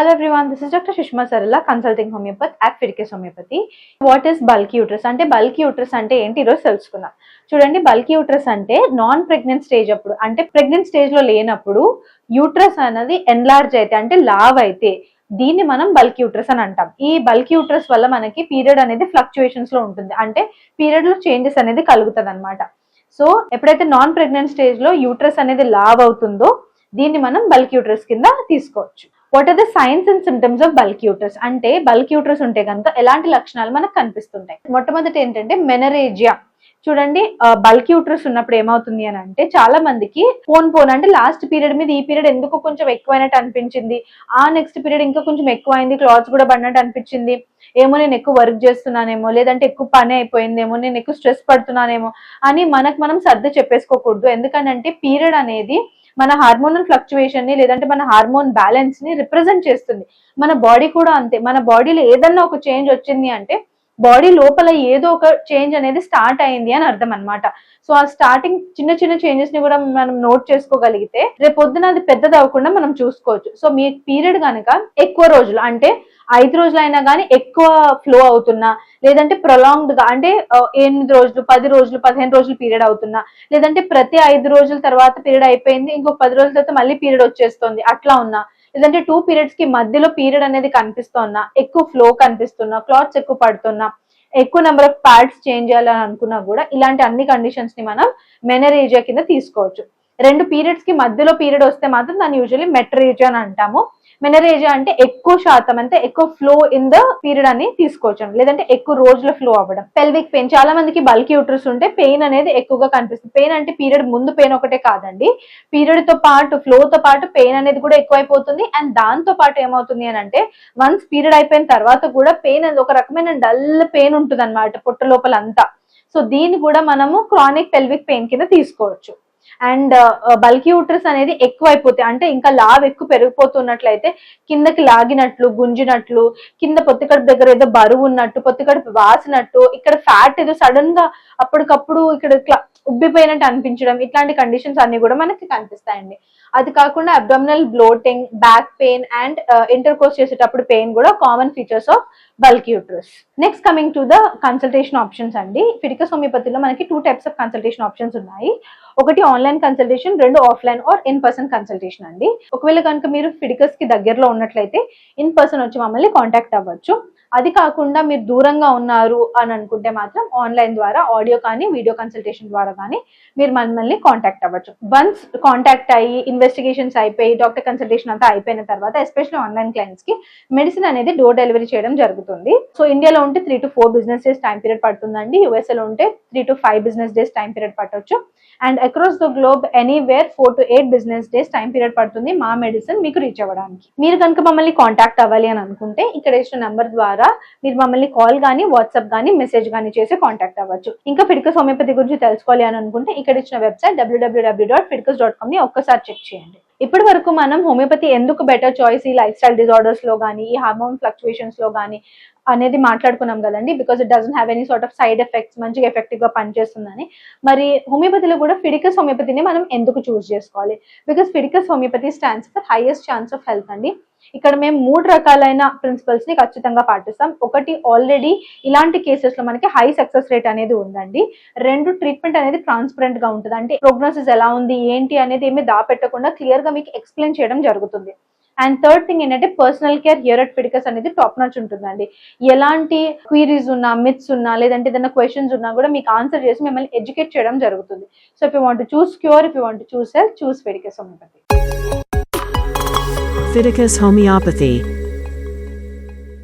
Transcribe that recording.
Hello everyone, this is Dr. Shishma Sarala, consulting homeopath at Firkes Homeopathy. What is bulky uterus? అంటే bulky uterus అంటే ఏంటి ఈరోజు తెలుసుకుందాం చూడండి బల్కీ యూట్రస్ అంటే నాన్ ప్రెగ్నెంట్ స్టేజ్ అప్పుడు అంటే ప్రెగ్నెంట్ స్టేజ్లో లేనప్పుడు యూట్రస్ అనేది ఎన్లార్జ్ అయితే అంటే లావ్ అయితే దీన్ని మనం బల్క్ యూట్రస్ అని అంటాం ఈ బల్క్ యూట్రస్ వల్ల మనకి పీరియడ్ అనేది ఫ్లక్చుయేషన్స్లో ఉంటుంది అంటే పీరియడ్లో చేంజెస్ అనేది కలుగుతుంది అనమాట సో ఎప్పుడైతే నాన్ ప్రెగ్నెంట్ స్టేజ్లో యూట్రస్ అనేది లావ్ అవుతుందో దీన్ని మనం బల్క్ యూట్రస్ కింద తీసుకోవచ్చు what are the signs and symptoms of bulk uterus అంటే బల్క్ యూటర్స్ ఉంటే కనుక ఎలాంటి లక్షణాలు మనకు కనిపిస్తుంటాయి? మొట్టమొదటి ఏంటంటే మెనరేజియా చూడండి బల్క్ యూటర్స్ ఉన్నప్పుడు ఏమవుతుంది అని అంటే చాలా మందికి ఫోన్ ఫోన్ అంటే లాస్ట్ పీరియడ్ మీద ఈ పీరియడ్ ఎందుకు కొంచెం ఎక్కువైనట్టు అనిపించింది? ఆ నెక్స్ట్ పీరియడ్ ఇంకా కొంచెం ఎక్కువైంది క్లాత్స్ కూడా పడినట్టు అనిపించింది. ఏమో నేను ఎక్కువ వర్క్ చేస్తున్నానేమో లేదంటే ఎక్కువ పని అయిపోయిందేమో నేను ఎక్కువ స్ట్రెస్ పడుతున్నానేమో అని మనకు మనం సర్ది చెప్పేసుకోకూడదు. ఎందుకంటే పీరియడ్ అనేది మన హార్మోనల్ ఫ్లక్చువేషన్ని లేదంటే మన హార్మోన్ బ్యాలెన్స్ని రిప్రజెంట్ చేస్తుంది. మన బాడీ కూడా అంతే. మన బాడీలో ఏదన్నా ఒక చేంజ్ వచ్చింది అంటే బాడీ లోపల ఏదో ఒక చేంజ్ అనేది స్టార్ట్ అయింది అని అర్థం అనమాట సో ఆ స్టార్టింగ్ చిన్న చిన్న చేంజెస్ని కూడా మనం నోట్ చేసుకోగలిగితే రేపు పొద్దున అది పెద్దది అవ్వకుండా మనం చూసుకోవచ్చు. సో మీ పీరియడ్ కనుక ఎక్కువ రోజులు అంటే ఐదు రోజులు అయినా కానీ ఎక్కువ ఫ్లో అవుతున్నా లేదంటే ప్రొలాంగ్డ్గా అంటే ఎనిమిది రోజులు పది రోజులు పదిహేను రోజులు పీరియడ్ అవుతున్నా లేదంటే ప్రతి ఐదు రోజుల తర్వాత పీరియడ్ అయిపోయింది ఇంకో పది రోజుల తర్వాత మళ్ళీ పీరియడ్ వచ్చేస్తుంది అట్లా ఉన్నా. లేదంటే టూ పీరియడ్స్కి మధ్యలో పీరియడ్ అనేది కనిపిస్తున్నా ఎక్కువ ఫ్లో కనిపిస్తున్నా క్లాత్స్ ఎక్కువ పడుతున్నా ఎక్కువ నెంబర్ ఆఫ్ ప్యాడ్స్ చేంజ్ చేయాలని అనుకున్నా కూడా ఇలాంటి అన్ని కండిషన్స్ని మనం మెనరేజియా కింద తీసుకోవచ్చు. రెండు పీరియడ్స్కి మధ్యలో పీరియడ్ వస్తే మాత్రం దాన్ని యూజువల్లీ మెట్రేజియా అని అంటాము. మెనరేజియా అంటే ఎక్కువ శాతం అంటే ఎక్కువ ఫ్లో ఇన్ ద పీరియడ్ అని తీసుకోవచ్చు లేదంటే ఎక్కువ రోజుల ఫ్లో అవ్వడం. పెల్విక్ పెయిన్ చాలా మందికి బల్కి యూట్రస్ ఉంటే పెయిన్ అనేది ఎక్కువగా కనిపిస్తుంది. పెయిన్ అంటే పీరియడ్ ముందు పెయిన్ ఒకటే కాదండి. పీరియడ్తో పాటు ఫ్లో తో పాటు పెయిన్ అనేది కూడా ఎక్కువైపోతుంది. అండ్ దాంతో పాటు ఏమవుతుంది అని అంటే వన్స్ పీరియడ్ అయిపోయిన తర్వాత కూడా పెయిన్ అనేది ఒక రకమైన డల్ పెయిన్ ఉంటుంది అనమాట పొట్ట లోపల అంతా సో దీన్ని కూడా మనము క్రానిక్ పెల్విక్ పెయిన్ కింద తీసుకోవచ్చు. అండ్ బల్కీ యూట్రస్ అనేది ఎక్కువైపోతే అంటే ఇంకా లావ్ ఎక్కువ పెరిగిపోతున్నట్లయితే కిందకి లాగినట్లు గుంజినట్లు కింద పొత్తికడుపు దగ్గర ఏదో బరువు ఉన్నట్టు పొత్తికడుపు వాసినట్టు ఇక్కడ ఫ్యాట్ ఏదో సడన్గా అప్పటికప్పుడు ఇక్కడ ఉబ్బిపోయినట్టు అనిపించడం ఇట్లాంటి కండిషన్స్ అన్ని కూడా మనకి కనిపిస్తాయండి. అది కాకుండా abdominal bloating back pain and intercourse చేసేటప్పుడు పెయిన్ కూడా common features of bulk uterus next coming to the consultation options అండి. ఫిడికస్ హోమియోపతిలో మనకి two types of consultation options ఉన్నాయి. ఒకటి ఆన్లైన్ కన్సల్టేషన్ రెండు offline or in person consultation అండి. ఒకవేళ కనుక మీరు ఫిడికస్కి దగ్గరలో ఉన్నట్లయితే ఇన్ పర్సన్ వచ్చి మమ్మల్ని కాంటాక్ట్ అవ్వచ్చు. అది కాకుండా మీరు దూరంగా ఉన్నారు అని అనుకుంటే మాత్రం ఆన్లైన్ ద్వారా ఆడియో కానీ వీడియో కన్సల్టేషన్ ద్వారా కానీ మీరు మమ్మల్ని కాంటాక్ట్ అవ్వచ్చు. వన్స్ కాంటాక్ట్ అయ్యి ఇన్వెస్టిగేషన్స్ అయిపోయి డాక్టర్ కన్సల్టేషన్ అంతా అయిపోయిన తర్వాత ఎస్పెషల్లీ ఆన్లైన్ క్లయింట్స్కి మెడిసిన్ అనేది డోర్ డెలివరీ చేయడం జరుగుతుంది. సో ఇండియాలో ఉంటే three to four business days time period పడుతుందండి. యూఎస్ఏలో ఉంటే three to five business days time period పట్టవచ్చు and across the globe anywhere four to eight business days time period పడుతుంది మా మెడిసిన్ మీకు రీచ్ అవ్వడానికి. మీరు కనుక మమ్మల్ని కాంటాక్ట్ అవ్వాలి అని అనుకుంటే ఇక్కడ ఇచ్చిన నెంబర్ ద్వారా మీరు మమ్మల్ని కాల్ కానీ వాట్సాప్ కానీ మెసేజ్ కానీ చేసి కాంటాక్ట్ అవ్వచ్చు. ఇంకా ఫిడికస్ హోమియోపతి గురించి తెలుసుకోవాలి అని అనుకుంటే ఇక్కడ ఇచ్చిన website W W W dot Fidicus dot కామ్ని ఒక్కసారి చెక్ చేయండి. ఇప్పటి వరకు మనం హోమియోపతి ఎందుకు బెటర్ చాయిస్ ఈ లైఫ్ స్టైల్ డిజార్డర్స్లో కానీ ఈ హార్మోన్ ఫ్లక్చువేషన్స్లో కానీ అనేది మాట్లాడుకున్నాం కదండి? Because it doesn't have any sort of side effects మంచిగా ఎఫెక్టివ్గా పనిచేస్తుందని. మరి హోమియోపతిలో కూడా ఫిడికస్ హోమియోపతిని మనం ఎందుకు చూస్ చేసుకోవాలి? Because Fidicus homeopathy stands for highest chance of health అండి. ఇక్కడ మేము మూడు రకాలైన ప్రిన్సిపల్స్ని ఖచ్చితంగా పాటిస్తాం. ఒకటి ఆల్రెడీ ఇలాంటి కేసెస్లో మనకి హై సక్సెస్ రేట్ అనేది ఉందండి. రెండు ట్రీట్మెంట్ అనేది ట్రాన్స్పరెంట్గా ఉంటుంది. అంటే ప్రోగ్నోసిస్ ఎలా ఉంది ఏంటి అనేది ఏమీ దాపెట్టకుండా క్లియర్గా మీకు ఎక్స్ప్లెయిన్ చేయడం జరుగుతుంది. అండ్ థర్డ్ థింగ్ ఏంటంటే పర్సనల్ కేర్ హియరట్ పిడికస్ అనేది టాప్ నాచ్ ఉంటుందండి. ఎలాంటి క్వీరీస్ ఉన్నా మిత్స్ ఉన్నా లేదంటే ఏదైనా క్వశ్చన్స్ ఉన్నా కూడా మీకు ఆన్సర్ చేసి మిమ్మల్ని ఎడ్యుకేట్ చేయడం జరుగుతుంది. So if you want choose cure if you want choose health choose పిడికస్ homeopathy Leviticus Homeopathy